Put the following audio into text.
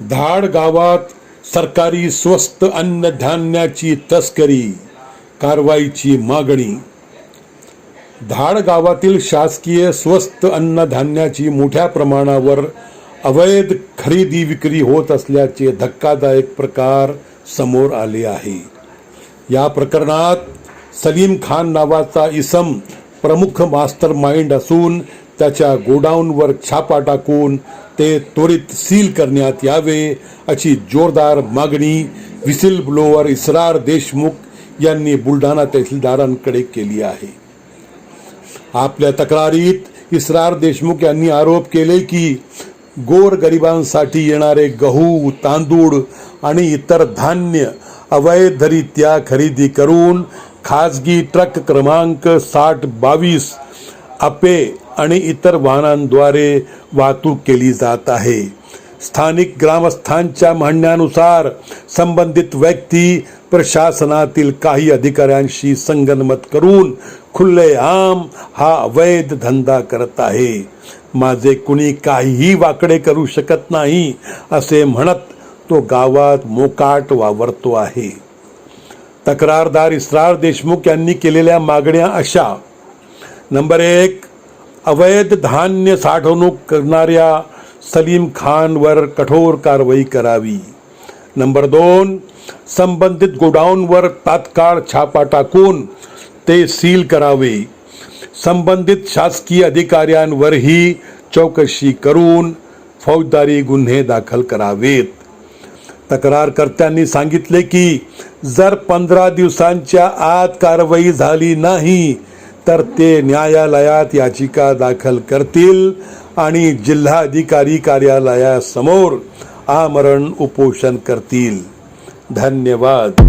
धाड गावात सरकारी स्वस्त अन्नधान्याची तस्करी कारवाईची मागणी. धाड गावातील शासकीय स्वस्त अन्नधान्याची मोठ्या प्रमाणावर अवैध खरेदी विक्री होत असल्याचे धक्कादायक प्रकार समोर आले आहे. या प्रकरणात सलीम खान नावाचा इसम प्रमुख मास्टर माइंड असून त्याच्या गोडाऊनवर छापा टाकून ते त्वरित सील करण्यात यावे अशी जोरदार मागणी विसिल ब्लोअर इसरार देशमुख यांनी बुलढाणा तहसीलदारांकडे केली आहे. आपल्या तक्रारीत इसरार देशमुख यांनी आरोप केले की गोर गरिबांसाठी येणारे गहू तांदूळ आणि इतर धान्य अवैधरित्या खरेदी करून खाजगी ट्रक क्रमांक साठ बावीस अपे आणि इतर वाहनांद्वारे वाहतूक केली जात आहे. स्थानिक ग्रामस्थांच्या म्हणण्यानुसार संबंधित व्यक्ती प्रशासनातील काही अधिकाऱ्यांशी संगनमत करून खुल्लेआम हा अवैध धंदा करत आहे. माझे कुणी काहीही वाकडे करू शकत नाही असे म्हणत तो गावात मोकाट वावरतो आहे. तक्रारदार इसरार देशमुख यांनी केलेल्या मागण्या अशा नंबर एक अवैध धान्य साठवणूक करणाऱ्या सलीम खानवर कठोर कारवाई करावी. नंबर दोन संबंधित गोडाऊनवर तात्काळ छापा टाकून ते सील करावे. संबंधित शासकीय अधिकाऱ्यांवरही चौकशी करून फौजदारी गुन्हे दाखल करावेत. तक्रारकर्त्यांनी सांगितले की जर पंधरा दिवसांच्या आत कारवाई झाली नाही तर ते न्यायालयात याचिका दाखल करतील आणि जिल्हाधिकारी कार्यालयासमोर आमरण उपोषण करतील. धन्यवाद.